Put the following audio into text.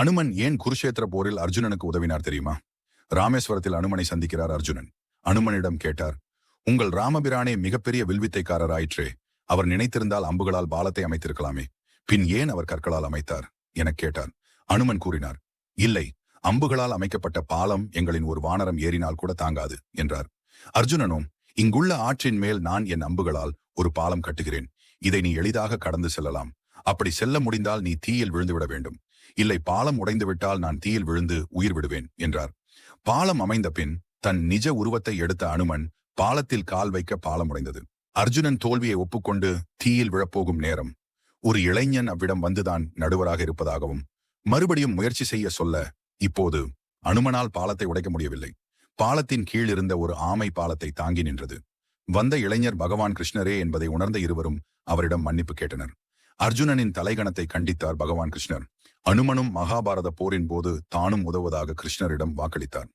அனுமன் ஏன் குருஷேத்திர போரில் அர்ஜுனனுக்கு உதவினார் தெரியுமா? ராமேஸ்வரத்தில் அனுமனை சந்திக்கிறார் அர்ஜுனன். அனுமனிடம் கேட்டார் உங்கள் ராமபிரானே மிகப்பெரிய வில்வித்தைக்காரர் ஆயிற்றே அவர் நினைத்திருந்தால் அம்புகளால் பாலத்தை அமைத்திருக்கலாமே. பின் ஏன் அவர் கற்களால் அமைத்தார்? எனக் கேட்டார். அனுமன் கூறினார் இல்லை அம்புகளால் அமைக்கப்பட்ட பாலம் எங்களின் ஒரு வானரம் ஏறினால் கூட தாங்காது என்றார். அர்ஜுனனும் இங்குள்ள ஆற்றின் மேல் நான் என் அம்புகளால் ஒரு பாலம் கட்டுகிறேன். இதை நீ எளிதாக கடந்து செல்லலாம். அப்படி செல்ல முடிந்தால் நீ தீயில் விழுந்துவிட வேண்டும். இல்லை பாலம் உடைந்துவிட்டால் நான் தீயில் விழுந்து உயிர் விடுவேன் என்றார். பாலம் அமைந்த பின் தன் நிஜ உருவத்தை எடுத்த அனுமன் பாலத்தில் கால் வைக்க பாலம் உடைந்தது. அர்ஜுனன் தோல்வியை ஒப்புக்கொண்டு தீயில் விழப்போகும் நேரம். ஒரு இளைஞன் அவ்விடம் வந்துதான் நடுவராக இருப்பதாகவும் மறுபடியும் முயற்சி செய்ய சொல்ல இப்போது அனுமனால் பாலத்தை உடைக்க முடியவில்லை. பாலத்தின் கீழ் இருந்த ஒரு ஆமை பாலத்தை தாங்கி நின்றது. வந்த இளைஞர் பகவான் கிருஷ்ணரே என்பதை உணர்ந்த இருவரும் அவரிடம் மன்னிப்பு கேட்டனர். அர்ஜுனனின் தலைகணத்தை கண்டித்தார் பகவான் கிருஷ்ணர். அனுமனும் மகாபாரத போரின் போது தானும் உதவுவதாக கிருஷ்ணரிடம் வாக்களித்தார்